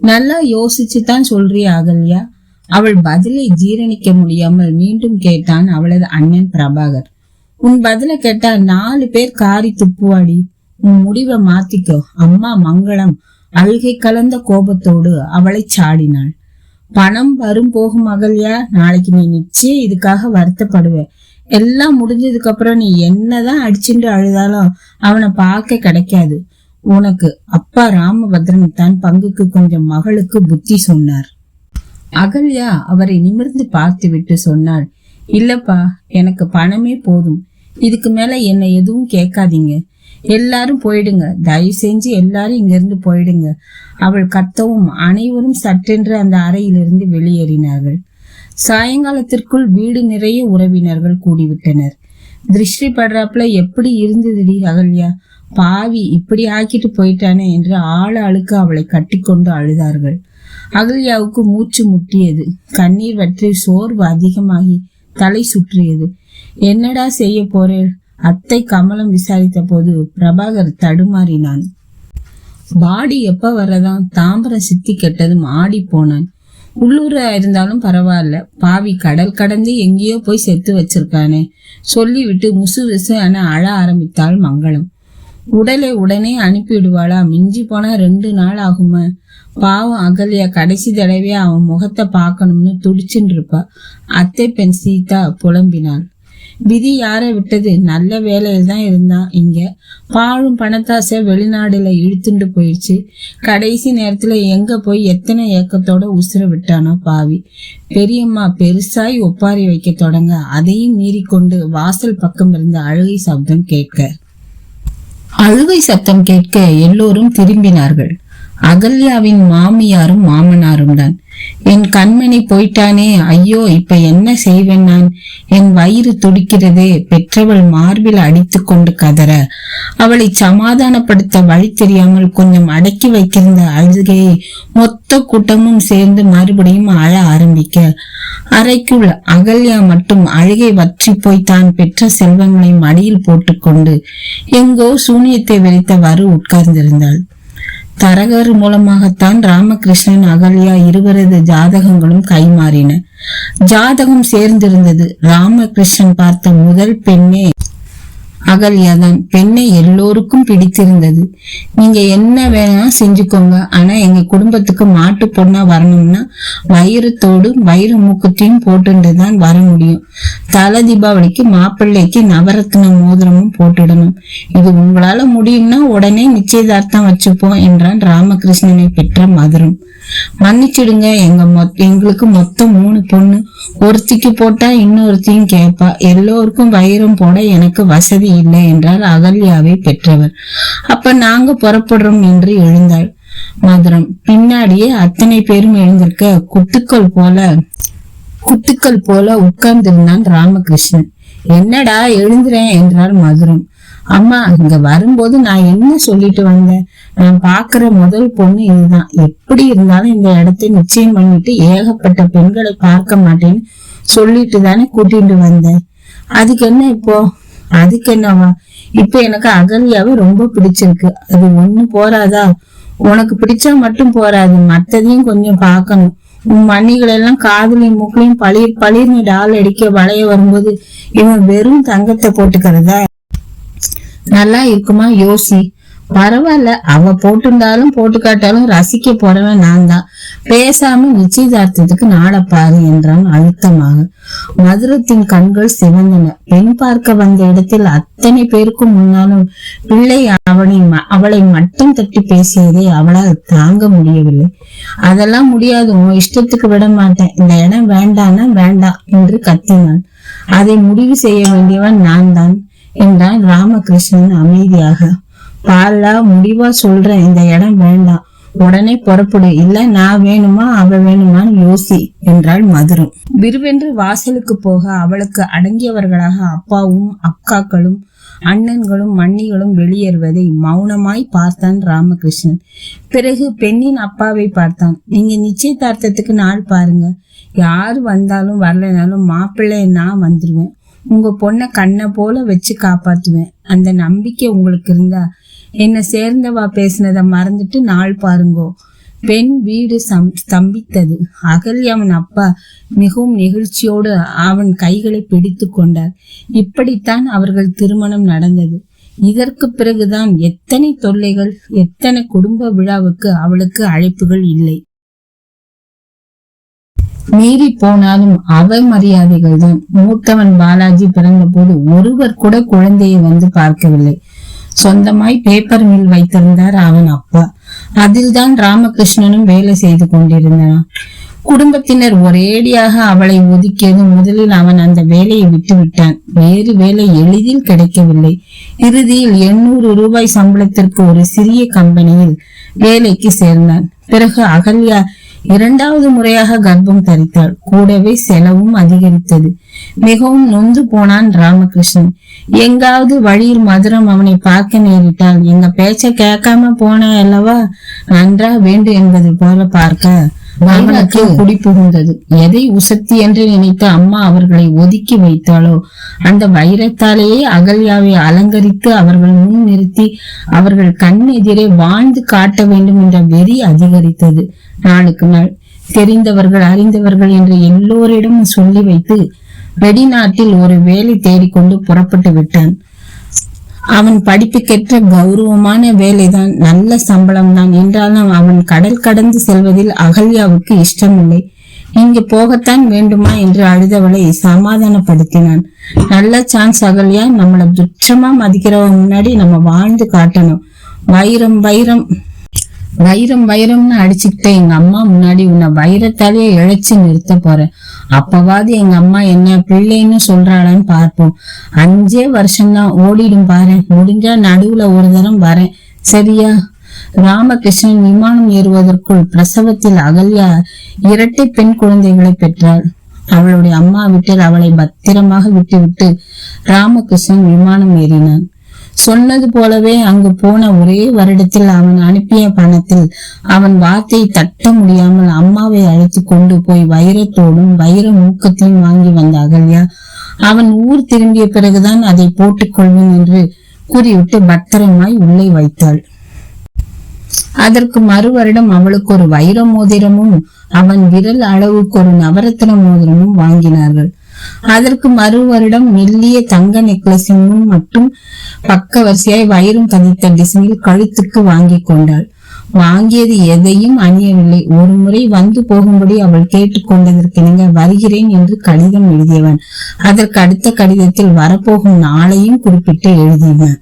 நல்லா யோசிச்சு தான் சொல்றியா அகல்யா? அவள் பதிலை ஜீரணிக்க முடியாமல் மீண்டும் கேட்டான் அவளது அண்ணன் பிரபாகர். உன் பதில கேட்டா நாலு பேர் காரி துப்புவாடி. உன் முடிவை மாத்திக்கோ. அம்மா மங்களம். அழுகை கலந்த கோபத்தோடு அவளை சாடினாள். பணம் வரும் போகும் அகல்யா. நாளைக்கு நீ நிச்சயம் இதுக்காக வருத்தப்படுவ. எல்லாம் முடிஞ்சதுக்கு அப்புறம் நீ என்னதான் அடிச்சுட்டு அழுதாலும் அவனை பார்க்க கிடைக்காது. உனக்கு அப்பா ராமபத்ரன் தான் பங்குக்கு கொஞ்சம் மகளுக்கு புத்தி சொன்னார். அகல்யா அவரை நிமிர்ந்து பார்த்து விட்டு சொன்னாள் இல்லப்பா எனக்கு பணமே போதும். இதுக்கு மேல என்னை எதுவும் கேட்காதீங்க. எல்லாரும் போயிடுங்க. தயவு செஞ்சு எல்லாரும் இங்கிருந்து போயிடுங்க. அவள் கத்தவும் அனைவரும் சட்டென்று அந்த அறையிலிருந்து வெளியேறினார்கள். சாயங்காலத்திற்குள் வீடு நிறைய உறவினர்கள் கூடிவிட்டனர். திருஷ்டி படுறாப்புல எப்படி இருந்ததுடி அகல்யா? பாவி இப்படி ஆக்கிட்டு போயிட்டானே என்று ஆள் ஆளுக்கு அவளை கட்டிக்கொண்டு அழுதார்கள். அகல்யாவுக்கு மூச்சு முட்டியது. கண்ணீர் வற்றி சோர்வு அதிகமாகி தலை சுற்றியது. என்னடா செய்ய போறேன் அத்தை கமலம் விசாரித்த போது பிரபாகர் தடுமாறினான். பாடி எப்ப வரதான் தாம்பரம் சித்தி கெட்டதும் ஆடி போனான். உள்ளூரா இருந்தாலும் பரவாயில்ல. பாவி கடல் கடந்து எங்கேயோ போய் செத்து வச்சிருக்கானே. சொல்லிவிட்டு முசு விசு என அழ ஆரம்பித்தாள் மங்களம். உடலை உடனே அனுப்பிவிடுவாளா? மிஞ்சி போனா ரெண்டு நாள் ஆகுமா? பாவம் அகல்யா கடைசி தடவையா அவன் முகத்தை பார்க்கணும்னு துடிச்சுட்டு இருப்பா அத்தை பெண் சீதா புலம்பினாள். விதி யாரை விட்டது? நல்ல வேலையில் தான் இருந்தான் இங்க பாழும் பணத்தாசை வெளிநாடுல இழுத்துண்டு போயிடுச்சு. கடைசி நேரத்துல எங்க போய் எத்தனை ஏக்கத்தோட உசுர விட்டானோ பாவி. பெரியம்மா பெருசாய் ஒப்பாரி வைக்க தொடங்க. அதையும் மீறி கொண்டு வாசல் பக்கம் இருந்த அழுகை சப்தம் கேட்க. அழுகை சத்தம் கேட்க எல்லோரும் திரும்பினார்கள். அகல்யாவின் மாமியாரும் மாமனாரும் தான். என் கண்மணி போயிட்டானே ஐயோ இப்ப என்ன செய்வேன் நான்? என் வயிறு துடிக்கிறதே பெற்றவள் மார்பில் அடித்து கொண்டு கதற. அவளை சமாதானப்படுத்த வழி தெரியாமல் கொஞ்சம் அடக்கி வைத்திருந்த அழுகையை மொத்த கூட்டமும் சேர்ந்து மறுபடியும் அழ ஆரம்பிக்க. அறைக்குள் அகல்யா மட்டும் அழுகை வற்றி போய் தான் பெற்ற செல்வங்களை மடியில் போட்டுக்கொண்டு எங்கோ சூனியத்தை வெறித்தவாறு உட்கார்ந்திருந்தாள். தரகர் மூலமாகத்தான் ராமகிருஷ்ணன் அகல்யா இருவரது ஜாதகங்களும் கைமாறின. ஜாதகம் சேர்ந்திருந்தது. ராமகிருஷ்ணன் பார்த்த முதல் பெண்ணே அகல்யாதான் பெண்ணை எல்லோருக்கும் பிடித்திருந்தது. நீங்க என்ன வேணா செஞ்சுக்கோங்க. ஆனா எங்க குடும்பத்துக்கு மாட்டு பொண்ணா வரணும்னா வைரத்தோடு வைர மூக்கத்தையும் போட்டுட்டு தான் வர முடியும். தல தீபாவளிக்கு மாப்பிள்ளைக்கு நவரத்ன மோதிரமும் போட்டுடணும். இது உங்களால முடியும்னா உடனே நிச்சயதார்த்தம் வச்சுப்போம் என்றான் ராமகிருஷ்ணனை பெற்ற மதுரம். மன்னிச்சிடுங்க. எங்க எங்களுக்கு மொத்தம் மூணு பொண்ணு. ஒருத்திக்கு போட்டா இன்னொருத்தையும் கேட்பா எல்லோருக்கும் வைரம் போட எனக்கு வசதி இல்லை என்றார் அகல்யாவை பெற்றவர். அப்ப நாங்க புறப்படுறோம் என்று எழுந்தாள் மதுரம். பின்னாடியே அத்தனை பேரும் எழுந்திருக்க குட்டுக்கள் போல குட்டுக்கள் போல உட்கார்ந்திருந்தான் ராமகிருஷ்ணன். என்னடா எழுந்துறேன் என்றார் மதுரம். அம்மா இங்க வரும்போது நான் என்ன சொல்லிட்டு வந்தேன்? நான் பாக்குற முதல் பொண்ணு இதுதான். எப்படி இருந்தாலும் இந்த இடத்தை நிச்சயம் பண்ணிட்டு ஏகப்பட்ட பெண்களை பார்க்க மாட்டேன்னு சொல்லிட்டு தானே கூட்டிட்டு வந்தேன். அதுக்கு என்ன இப்போ? அதுக்கு என்னவா? இப்ப எனக்கு அகல்யாவை ரொம்ப பிடிச்சிருக்கு. அது ஒண்ணு போறாதா? உனக்கு பிடிச்சா மட்டும் போறாது. மத்ததையும் கொஞ்சம் பார்க்கணும். உன் மண்ணிகளெல்லாம் காதுலையும் மூக்களையும் பளிர் பளிர்னு டால் அடிக்க வளைய வரும்போது இவன் வெறும் தங்கத்தை போட்டுக்கிறதா? நல்லா இருக்குமா? யோசி. பரவாயில்ல. அவ போட்டிருந்தாலும் போட்டு காட்டாலும் ரசிக்க போறவன் நான் தான். பேசாம நிச்சயதார்த்தத்துக்கு நாடப்பாரு பாரு என்றான் அழுத்தமாக. மதுரத்தின் கண்கள் சிவந்தன. பெண் பார்க்க வந்த இடத்தில் அத்தனை பேருக்கும் முன்னாலும் பிள்ளை அவனை அவளை மட்டம் தட்டி பேசியதை அவளால் தாங்க முடியவில்லை. அதெல்லாம் முடியாது. உன் இஷ்டத்துக்கு விட மாட்டேன். இந்த இடம் வேண்டானா வேண்டாம் என்று கத்தினான். அதை முடிவு செய்ய வேண்டியவன் நான் தான். என்றான் ராமகிருஷ்ணன் அமைதியாக. பாலா முடிவா சொல்ற இந்த இடம் வேண்டாம். உடனே புறப்படு. இல்ல நான் வேணுமா அவ வேணுமான்னு யோசி என்றாள் மதுரம். விருவென்று வாசலுக்கு போக அவளுக்கு அடங்கியவர்களாக அப்பாவும் அக்காக்களும் அண்ணன்களும் மன்னிகளும் வெளியேறுவதை மௌனமாய் பார்த்தான் ராமகிருஷ்ணன். பிறகு பெண்ணின் அப்பாவை பார்த்தான். நீங்க நிச்சயதார்த்தத்துக்கு நாள் பாருங்க. யார் வந்தாலும் வரலைனாலும் மாப்பிள்ளை நான் வந்துருவேன். உங்க பொண்ணை கண்ணை போல வச்சு காப்பாத்துவேன். அந்த நம்பிக்கை உங்களுக்கு இருந்தா என்னை சேர்ந்தவா பேசினதை மறந்துட்டு நாள் பாருங்கோ. பெண் வீடு சம் ஸ்தம்பித்தது. அகல்யாவின் அப்பா மிகவும் நெகிழ்ச்சியோடு அவன் கைகளை பிடித்து கொண்டார். இப்படித்தான் அவர்கள் திருமணம் நடந்தது. இதற்கு பிறகுதான் எத்தனை தொல்லைகள் எத்தனை குடும்ப விழாவுக்கு அவளுக்கு அழைப்புகள் இல்லை. மீறி போனாலும் அவமரியாதைகள் தான் மூத்தவன் பாலாஜி பிறந்த போது ஒருவர் கூட குழந்தையை வந்து பார்க்கவில்லை. சொந்தமாய் பேப்பர் மில் வைத்திருந்தார் அவன் அப்பா. அதில்தான் ராமகிருஷ்ணனும் வேலை செய்து கொண்டிருந்தான். குடும்பத்தினர் ஒரேடியாக அவளை ஒதுக்கியதும் முதலில் அவன் அந்த வேலையை விட்டு விட்டான். வேறு வேலை எளிதில் கிடைக்கவில்லை. இறுதியில் எண்ணூறு ரூபாய் சம்பளத்திற்கு ஒரு சிறிய கம்பெனியில் வேலைக்கு சேர்ந்தான். பிறகு அகல்யா இரண்டாவது முறையாக கர்ப்பம் தரித்தாள். கூடவே செலவும் அதிகரித்தது. மிகவும் நொந்து போனான் ராமகிருஷ்ணன். எங்காவது வழியில் மதுரம் அவனை பார்க்க நேரிட்டால் எங்க பேச்ச கேட்காம போன அல்லவா? நன்றா வேண்டும் என்பது போல பார்க்க. அவனுக்கு குடி புகுந்தது எதை உசத்தி என்று நினைத்த அம்மா அவர்களை ஒதுக்கி வைத்தாளோ? அந்த வைரத்தாலேயே அகல்யாவை அலங்கரித்து அவர்கள் முன் நிறுத்தி அவர்கள் கண் எதிரே வாழ்ந்து காட்ட வேண்டும் என்ற வெறி அதிகரித்தது. நாளுக்கு நாள் தெரிந்தவர்கள் அறிந்தவர்கள் என்று எல்லோரிடமும் சொல்லி வைத்து வெளிநாட்டில் ஒரு வேலை தேடிக்கொண்டு புறப்பட்டு விட்டான். அவன் படிப்புக்கேற்ற கௌரவமான வேலைதான் நல்ல சம்பளம் தான் என்றாலும் அவன் கடல் கடந்து செல்வதில் அகல்யாவுக்கு இஷ்டமில்லை. இங்கு போகத்தான் வேண்டுமா என்று அழுதவளை சமாதானப்படுத்தினான். நல்ல சான்ஸ் அகல்யா நம்மளை துச்சமா மதிக்கிறவங்க முன்னாடி நம்ம வாழ்ந்து காட்டணும். வைரம் வைரம். வைரம் வைரம்னு அடிச்சுக்கிட்ட எங்க அம்மா முன்னாடி உன்னை வைரத்தாலேயே இழைச்சி நிறுத்த போறேன். அப்பவாது எங்க அம்மா என்ன பிள்ளைன்னு சொல்றாளான்னு பார்ப்போம். அஞ்சே வருஷம்தான் ஓடிடும் பாரு. முடிஞ்சா நடுவுல ஒரு தரம் வரேன். சரியா? ராமகிருஷ்ணன் விமானம் ஏறுவதற்குள் பிரசவத்தில் அகல்யா இரட்டை பெண் குழந்தைகளை பெற்றாள். அவளுடைய அம்மா வீட்டில் அவளை பத்திரமாக விட்டுவிட்டு ராமகிருஷ்ணன் விமானம் ஏறினான். சொன்னது போலவே அங்கு போன ஒரே வருடத்தில் அவன் அனுப்பிய பணத்தில் அவன் வார்த்தை தட்ட முடியாமல் அம்மாவை அழைத்து கொண்டு போய் வைரத்தோடும் வைர மூக்கத்தையும் வாங்கி வந்த அகல்யா அவன் ஊர் திரும்பிய பிறகுதான் அதை போட்டுக்கொள்வேன் என்று கூறிவிட்டு பத்திரமாய் உள்ளே வைத்தாள். அதற்கு மறு வருடம் அவளுக்கு ஒரு வைர மோதிரமும் அவன் விரல் அளவுக்கு ஒரு நவரத்ன மோதிரமும் வாங்கினார்கள். அதற்கு மறு வருடம் மெல்லிய தங்க நெக்லஸின் முன் மட்டும் பக்க வரிசையாய் வயிறும் தனித்த டிசைனில் கழுத்துக்கு வாங்கி கொண்டாள். வாங்கியது எதையும் அணியவில்லை. ஒரு முறை வந்து போகும்படி அவள் கேட்டுக்கொண்டதற்கிணங்க வருகிறேன் என்று கடிதம் எழுதியவன். அதற்கு அடுத்த கடிதத்தில் வரப்போகும் நாளையும் குறிப்பிட்டு எழுதினான்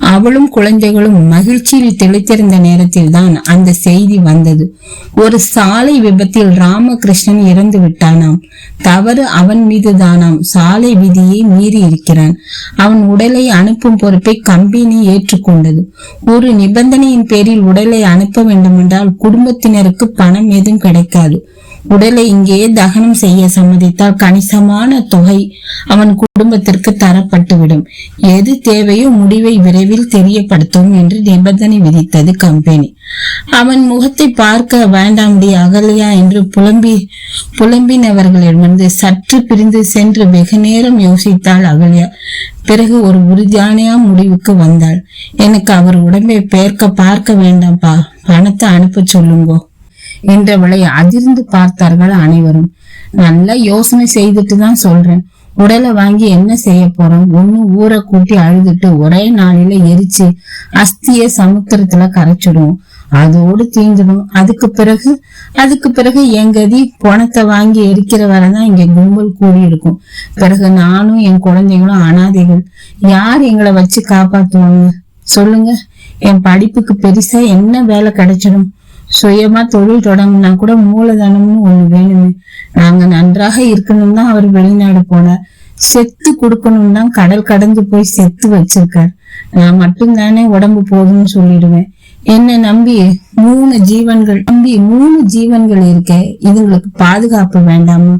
அவளும் குழந்தைகளும் மகிழ்ச்சியில் தெளித்திருந்த நேரத்தில் தான் அந்த செய்தி வந்தது. ஒரு சாலை விபத்தில் ராமகிருஷ்ணன் இறந்து விட்டானாம். தவறு அவன் மீது தானாம் சாலை விதியை மீறி இருக்கிறான். அவன் உடலை அனுப்பும் பொறுப்பை கம்பெனி ஏற்றுக்கொண்டது. ஒரு நிபந்தனையின் பேரில் உடலை அனுப்ப வேண்டுமென்றால் குடும்பத்தினருக்கு பணம் எதுவும் கிடைக்காது. உடலை இங்கேயே தகனம் செய்ய சம்மதித்தால் கணிசமான தொகை அவன் குடும்பத்திற்கு தரப்பட்டுவிடும். எது தேவையோ முடிவை விரைவில் தெரியப்படுத்தும் என்று நிபந்தனை விதித்தது கம்பெனி. அவன் முகத்தை பார்க்க வேண்டாம்டி அகலையா என்று புலம்பி புலம்பினவர்களிடமிருந்து சற்று பிரிந்து சென்று வெகு நேரம் யோசித்தாள் அகல்யா. பிறகு ஒரு உறுதியான முடிவுக்கு வந்தாள். எனக்கு அவர் உடம்பை பேர்க்க பார்க்க வேண்டாம்ப்பா பணத்தை அனுப்ப சொல்லுங்கோ. என்றவளை அதிர்ந்து பார்த்தார்கள் அனைவரும். நல்லா யோசனை செய்துட்டு தான் சொல்றேன். உடலை வாங்கி என்ன செய்ய போறோம்? ஒண்ணு ஊரை கூட்டி அழுதுட்டு ஒரே நாளில எரிச்சு அஸ்திய சமுத்திரத்துல கரைச்சிடுவோம். அதோடு தீந்துடும். அதுக்கு பிறகு அதுக்கு பிறகு என் கதி பணத்தை வாங்கி எரிக்கிற வரைதான் இங்க கும்பல் கூடி இருக்கும். பிறகு நானும் என் குழந்தைகளும் அனாதைகள். யார் எங்களை வச்சு காப்பாத்துவாங்க? சொல்லுங்க. என் படிப்புக்கு பெருசா என்ன வேலை கிடைச்சிடும்? சுயமா தொழில் தொடங்கினா கூட மூலதனம்னு ஒண்ணு வேணுமே. நாங்க நன்றாக இருக்கணும் தான் அவர் வெளிநாடு போனார். செத்து கொடுக்கணும் தான் கடல் கடந்து போய் செத்து வச்சிருக்கார். நான் மட்டும்தானே உடம்பு போதும்னு சொல்லிடுவேன். என்ன நம்பி மூணு ஜீவன்கள் நம்பி மூணு ஜீவன்கள் இருக்க இதுங்களுக்கு பாதுகாப்பு வேண்டாமா?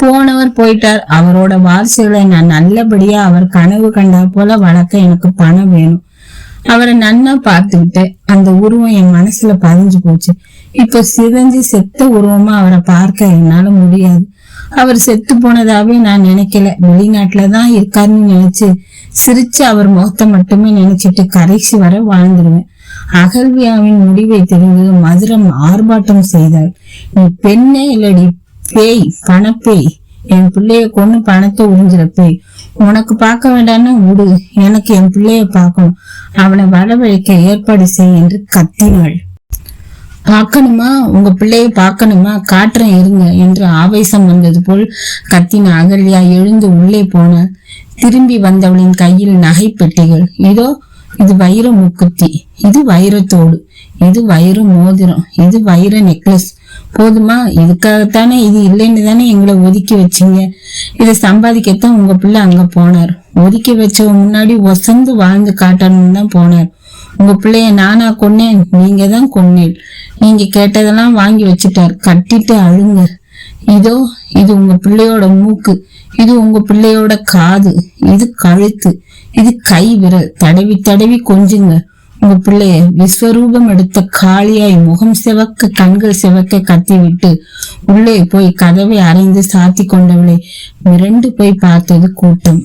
போனவர் போயிட்டார். அவரோட வாரிசுகளை நான் நல்லபடியா அவர் கனவு கண்டா போல வளர்க்க எனக்கு பணம் வேணும். அவரை நன்னா பார்த்துக்கிட்டேன் அந்த உருவம் என் மனசுல பதிஞ்சு போச்சு. இப்ப சிதைஞ்சு செத்த உருவமா அவரை பார்க்க என்னால முடியாது. அவர் செத்து போனதாவே நான் நினைக்கல. வெளிநாட்டுலதான் இருக்காருன்னு நினைச்சு சிரிச்சு அவர் முகத்தை மட்டுமே நினைச்சிட்டு கரைச்சி வர வாழ்ந்துருவேன். அகல்வியாவின் முடிவை தெரிந்து மதுரம் ஆர்ப்பாட்டம் செய்தாள். நீ பெண்ணே இல்லடி பேய் பணப்பேய். என் பிள்ளைய கொண்டு பணத்தை உறிஞ்சிற உனக்கு பார்க்க வேண்டான்னு விடு எனக்கு என் பிள்ளைய பார்க்கணும். அவனை வரவழைக்க ஏற்பாடு செய் என்று கத்தினாள். பார்க்கணுமா? உங்க பிள்ளைய பார்க்கணுமா? காட்டுறேன் இருங்க என்று ஆவேசம் வந்தது போல் கத்தின அகல்யா எழுந்து உள்ளே போன திரும்பி வந்தவளின் கையில் நகை பெட்டிகள் இதோ இது வைர முக்குத்தி. இது வைரத்தோடு. இது வைர மோதிரம். இது வைர நெக்லஸ். போதுமா? இதுக்காகத்தானே இது இல்லைன்னு தானே எங்களை ஒதுக்கி வச்சீங்க. இதை சம்பாதிக்கத்தான் உங்க பிள்ளை அங்க போனார். ஒதுக்கி வச்சவங்க முன்னாடி ஒசந்து வாழ்ந்து காட்டணும்னு தான் போனார். உங்க பிள்ளைய நானா கொன்னேன் நீங்க தான் கொன்னேன் நீங்க கேட்டதெல்லாம் வாங்கி வச்சுட்டார். கட்டிட்டு அழுங்க. இதோ இது உங்க பிள்ளையோட மூக்கு. இது உங்க பிள்ளையோட காது. இது கழுத்து. இது கை விரல். தடவி தடவி கொஞ்சுங்க. உங்க பிள்ளைய விஸ்வரூபம் எடுத்த காளியாய் முகம் செவக்க கண்கள் செவக்க கத்தி விட்டு உள்ளே போய் கதவை அறைந்து சாத்தி கொண்டவளை மிரண்டு போய் பார்த்தது கூட்டம்.